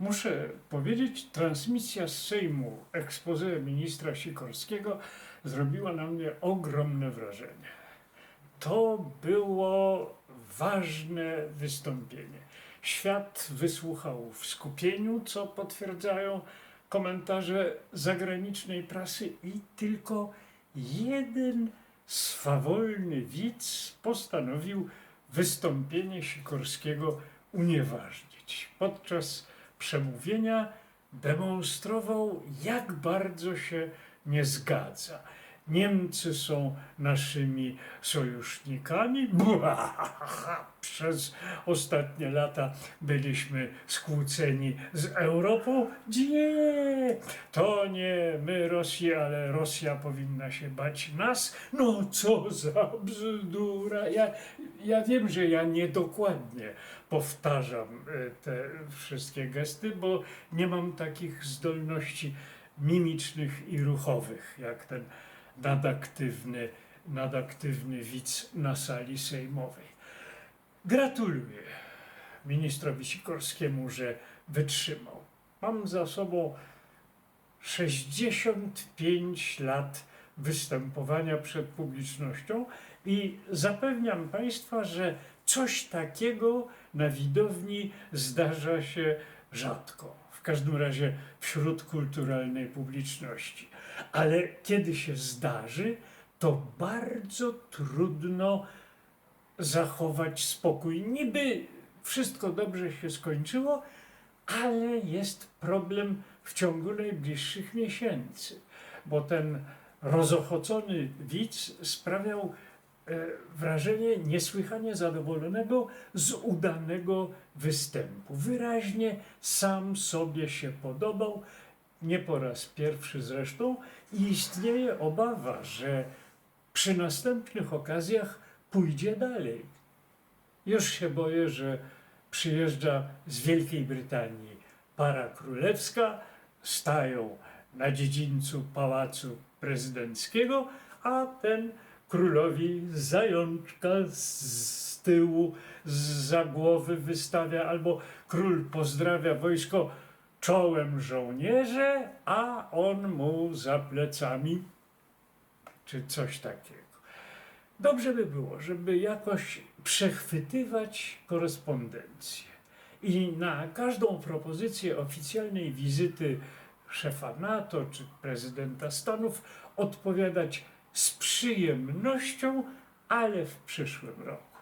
Muszę powiedzieć, transmisja z Sejmu expose ministra Sikorskiego zrobiła na mnie ogromne wrażenie. To było ważne wystąpienie. Świat wysłuchał w skupieniu, co potwierdzają komentarze zagranicznej prasy i tylko jeden swawolny widz postanowił wystąpienie Sikorskiego unieważnić. Podczas przemówienia demonstrował, jak bardzo się nie zgadza. Niemcy są naszymi sojusznikami. Przez ostatnie lata byliśmy skłóceni z Europą. Nie, to nie my Rosji, ale Rosja powinna się bać nas. No co za bzdura. Ja, ja wiem, że ja niedokładnie powtarzam e, te wszystkie gesty, bo nie mam takich zdolności mimicznych i ruchowych, jak ten nadaktywny, nadaktywny widz na sali sejmowej. Gratuluję ministrowi Sikorskiemu, że wytrzymał. Mam za sobą 65 lat występowania przed publicznością i zapewniam Państwa, że coś takiego na widowni zdarza się rzadko. W każdym razie wśród kulturalnej publiczności. Ale kiedy się zdarzy, to bardzo trudno zachować spokój. Niby wszystko dobrze się skończyło, ale jest problem w ciągu najbliższych miesięcy, bo ten rozochocony widz sprawiał e, wrażenie niesłychanie zadowolonego z udanego występu. Wyraźnie sam sobie się podobał, nie po raz pierwszy zresztą, i istnieje obawa, że przy następnych okazjach pójdzie dalej. Już się boję, że przyjeżdża z Wielkiej Brytanii para królewska, stają na dziedzińcu pałacu prezydenckiego, a ten królowi zajączka z, tyłu, za głowy wystawia, albo król pozdrawia wojsko czołem żołnierze, a on mu za plecami, czy coś takiego. Dobrze by było, żeby jakoś przechwytywać korespondencję i na każdą propozycję oficjalnej wizyty szefa NATO czy prezydenta Stanów odpowiadać z przyjemnością, ale w przyszłym roku.